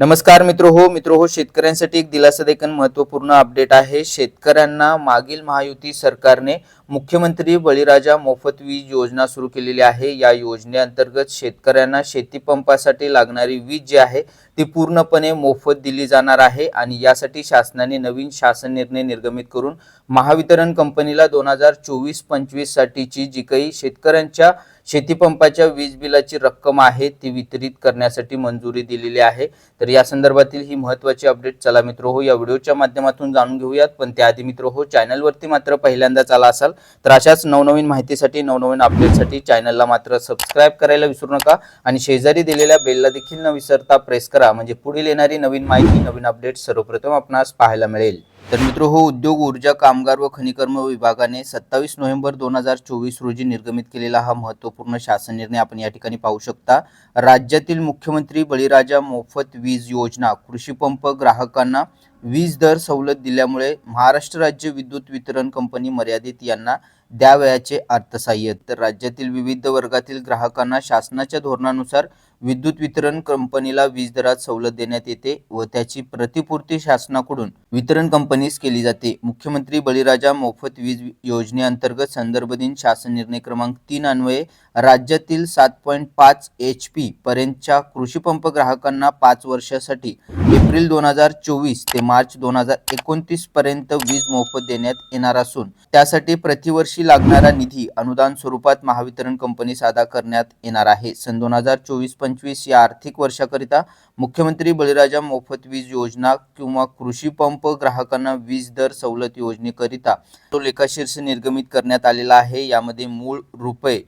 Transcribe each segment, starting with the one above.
नमस्कार मित्र हो मित्र हो शेतकऱ्यांसाठी एक दिलासा देखील महत्त्वपूर्ण अपडेट आहे. शेतकऱ्यांना मागील महायुती सरकारने मुख्यमंत्री बळीराजा मोफत वीज योजना सुरू केलेली आहे. या योजनेअंतर्गत शेतकऱ्यांना शेतीपंपासाठी लागणारी वीज जी आहे ती पूर्णपणे मोफत दिली जाणार आहे आणि यासाठी शासनाने नवीन शासन निर्णय निर्गमित करून महावितरण कंपनीला दोन हजार चोवीस पंचवीस साठीची जी काही शेतकऱ्यांच्या शेतीपंपाच्या वीज बिलाची रक्कम आहे ती वितरित करण्यासाठी मंजुरी दिलेली आहे. तर या संदर्भातील ही महत्त्वाची अपडेट चला मित्र हो या व्हिडिओच्या माध्यमातून जाणून घेऊयात. पण त्याआधी मित्र हो चॅनलवरती मात्र पहिल्यांदाच आला असाल तर अशाच नवनवीन माहितीसाठी नवनवीन अपडेटसाठी चॅनलला मात्र सबस्क्राईब करायला विसरू नका आणि शेजारी दिलेल्या बेलला देखील न विसरता प्रेस करा. म्हणजे पुढील येणारी नवीन माहिती नवीन अपडेट सर्वप्रथम आपणास पाहायला मिळेल. तर मित्र हो उद्योग ऊर्जा कामगार व खनिकर्म विभागाने सत्तावीस नोव्हेंबर दोन हजार चोवीस रोजी निर्गमित केलेला हा महत्त्वपूर्ण शासन निर्णय आपण या ठिकाणी पाहू शकता. राज्यातील मुख्यमंत्री बळीराजा मोफत वीज योजना कृषी पंप ग्राहकांना वीज दर सवलत दिल्यामुळे महाराष्ट्र राज्य विद्युत वितरण कंपनी मर्यादित यांना द्यावयाचे अर्थसहाय्य. तर राज्यातील विविध वर्गातील ग्राहकांना शासनाच्या धोरणानुसार विद्युत वितरण कंपनीला वीज दरात सवलत देण्यात येते व त्याची प्रतिपूर्ती शासनाकडून वितरण कंपनीस केली जाते. मुख्यमंत्री बळीराजा मोफत वीज योजनेअंतर्गत संदर्भ दिन शासन निर्णय क्रमांक तीन अन्वये राज्यातील सात पॉईंट पाच एच पी पर्यंतच्या कृषी पंप ग्राहकांना पाच वर्षासाठी एप्रिल दोन हजार चोवीस ते मार्च दोन हजार एकोणतीस पर्यंत वीज मोफत देण्यात येणार असून त्यासाठी प्रतिवर्षी लागणारा निधी अनुदान स्वरूपात महावितरण कंपनी सादा करण्यात येणार आहे. सन दोन हजार चोवीस पंचवीस या आर्थिक वर्षाकरिता मुख्यमंत्री बळीराजा मोफत वीज योजना किंवा कृषी पंप ग्राहकांना वीज दर सवलत योजनेकरिता तो लेखाशीर्ष निर्गमित करण्यात आलेला आहे. यामध्ये मूळ रुपये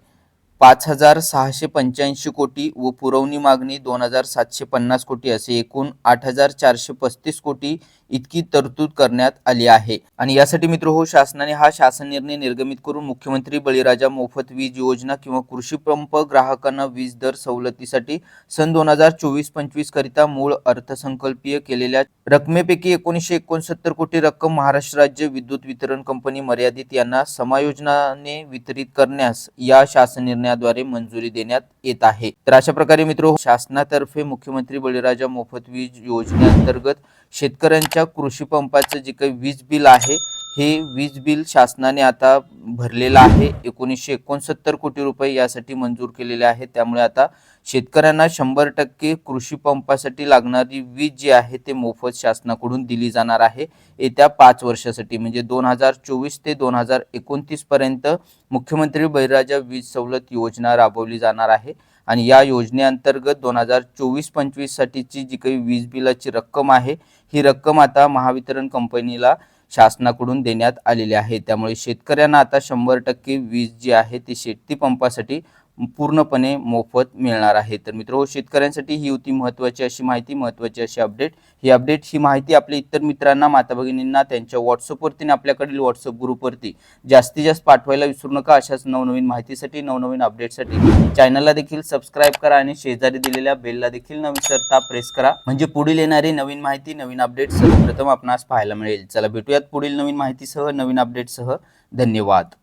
पाच हजार सहाशे पंच्याऐंशी कोटी व पुरवणी मागणी दोन हजार सातशे पन्नास कोटी असे एकूण आठ हजार चारशे पस्तीस कोटी इतकी तरतूद करण्यात आली आहे. आणि यासाठी मित्र हो शासनाने हा शासन निर्णय निर्गमित करून मुख्यमंत्री बळीराजा मोफत वीज योजना किंवा कृषी पंप ग्राहकांना वीज दर सवलतीसाठी सन दोन हजार चोवीस पंचवीस करिता मूळ अर्थसंकल्पीय केलेल्या रकमेपैकी एकोणीसशे एकोणसत्तर कोटी रक्कम महाराष्ट्र राज्य विद्युत वितरण कंपनी मर्यादित यांना समायोजनाने वितरित करण्यास या शासन निर्णय करण्याद्वारे मंजुरी देण्यात येत आहे. तर अशा प्रकारे मित्र शासनातर्फे मुख्यमंत्री बळीराजा मोफत वीज योजनेअंतर्गत शेतकऱ्यांच्या कृषी पंपाचं जे काही वीज बिल आहे हे वीज बिल शासनाने आता भरलेलं आहे. एकोणीसशे एकोणसत्तर कोटी रुपये यासाठी मंजूर केलेले आहे. त्यामुळे आता शेतकऱ्यांना शंभर टक्के कृषी पंपासाठी लागणारी वीज जी आहे ते मोफत शासनाकडून दिली जाणार आहे. येत्या पाच वर्षासाठी म्हणजे दोन हजार चोवीस ते दोन हजार एकोणतीस पर्यंत मुख्यमंत्री बळीराजा वीज सवलत योजना राबवली जाणार आहे. आणि या योजनेअंतर्गत दोन हजार चोवीस पंचवीससाठीची जी काही वीज बिलाची रक्कम आहे ही रक्कम आता महावितरण कंपनीला शासनाकडून देण्यात आलेले आहे. त्यामुळे शेतकऱ्यांना आता शंभर टक्के वीज जी आहे ती शेती पंपासाठी पूर्णपणे मोफत मिळणार आहे. तर मित्र शेतकऱ्यांसाठी ही होती महत्त्वाची अशी माहिती महत्त्वाची अशी अपडेट ही अपडेट ही माहिती आपल्या इतर मित्रांना माता भगिनींना त्यांच्या व्हॉट्सअपवरती आणि आपल्याकडील व्हॉट्सअप ग्रुपवरती जास्तीत जास्त पाठवायला विसरू नका. अशाच नवनवीन माहितीसाठी नवनवीन अपडेटसाठी चॅनलला देखील सबस्क्राईब करा आणि शेजारी दिलेल्या बेलला देखील न विसरता प्रेस करा. म्हणजे पुढील येणारी नवीन माहिती नवीन अपडेट सर्वप्रथम आपणास पाहायला मिळेल. चला भेटूयात पुढील नवीन माहितीसह नवीन अपडेटसह धन्यवाद.